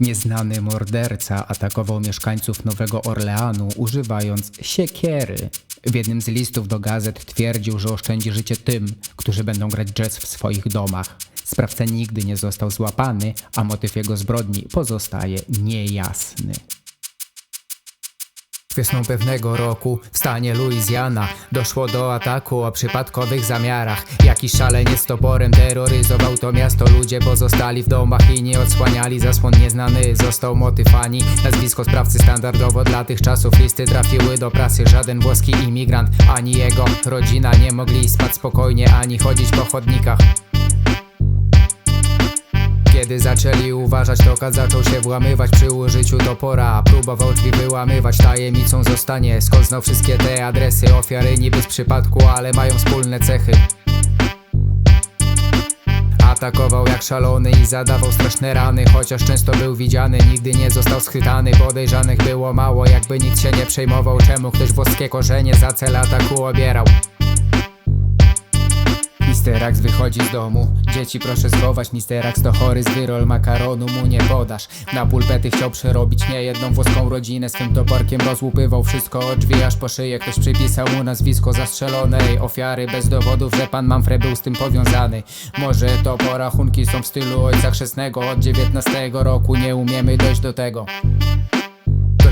Nieznany morderca atakował mieszkańców Nowego Orleanu używając siekiery. W jednym z listów do gazet twierdził, że oszczędzi życie tym, którzy będą grać jazz w swoich domach. Sprawca nigdy nie został złapany, a motyw jego zbrodni pozostaje niejasny. Wiosną pewnego roku w stanie Louisiana doszło do ataku o przypadkowych zamiarach. Jakiś szaleniec toporem terroryzował to miasto. Ludzie pozostali w domach i nie odsłaniali zasłon. Nieznany został motyw ani nazwisko sprawcy standardowo dla tych czasów. Listy trafiły do prasy. Żaden włoski imigrant ani jego rodzina nie mogli spać spokojnie ani chodzić po chodnikach. Kiedy zaczęli uważać, to kat zaczął się włamywać. Przy użyciu topora Próbował drzwi wyłamywać, tajemnicą zostanie Skąd wszystkie te adresy? Ofiary niby z przypadku, ale mają wspólne cechy. Atakował jak szalony i zadawał straszne rany Chociaż często był widziany, nigdy nie został schwytany. Podejrzanych było mało, jakby nikt się nie przejmował Czemu ktoś włoskie korzenie za cel ataku obierał Mister Ax wychodzi z domu. Dzieci proszę schować Mister Ax to chory. Z wyrol Makaronu mu nie podasz. Na pulpety chciał przerobić niejedną włoską rodzinę. Swym toporkiem rozłupywał wszystko od drzwi aż po szyję Ktoś przypisał mu nazwisko zastrzelonej ofiary. Bez dowodów, że pan Manfred był z tym powiązany. Może to porachunki są w stylu ojca chrzestnego. Od 19 roku nie umiemy dojść do tego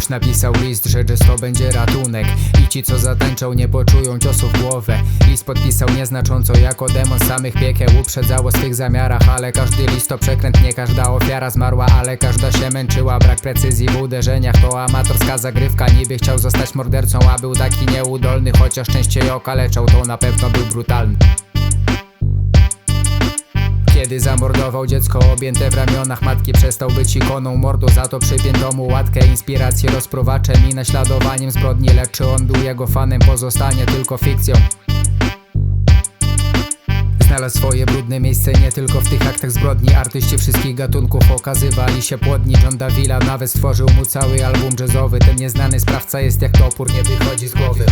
Ktoś napisał list, że to będzie ratunek. I ci co zatańczą nie poczują ciosu w głowę. List podpisał nieznacząco jako demon samych piekieł Uprzedzało swych zamiarach, ale każdy list to przekręt Nie każda ofiara zmarła, ale każda się męczyła Brak precyzji w uderzeniach. To amatorska zagrywka Niby chciał zostać mordercą, a był taki nieudolny Chociaż częściej okaleczał, to na pewno był brutalny kiedy zamordował dziecko objęte w ramionach matki Przestał być ikoną mordu, za to przypięto mu łatkę Inspirację rozpruwaczem i naśladowaniem zbrodni. Lecz czy on był jego fanem pozostanie tylko fikcją. Znalazł swoje brudne miejsce nie tylko w tych aktach zbrodni. Artyści wszystkich gatunków okazywali się płodni. John Davila nawet stworzył mu cały album jazzowy. Ten nieznany sprawca jest jak topór, nie wychodzi z głowy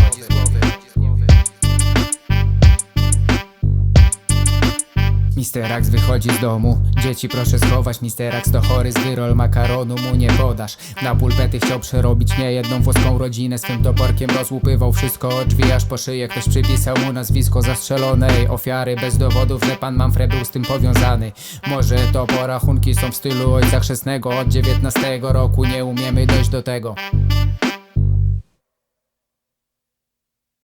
Mister wychodzi z domu. Dzieci proszę schować Mister to chory z wyrol Makaronu mu nie podasz. Na pulpety chciał przerobić niejedną włoską rodzinę. Swym toporkiem rozłupywał wszystko od drzwi aż po szyję Ktoś przypisał mu nazwisko zastrzelonej ofiary Bez dowodów, że pan Manfred był z tym powiązany. Może to porachunki są w stylu ojca chrzestnego. Od 19 roku nie umiemy dojść do tego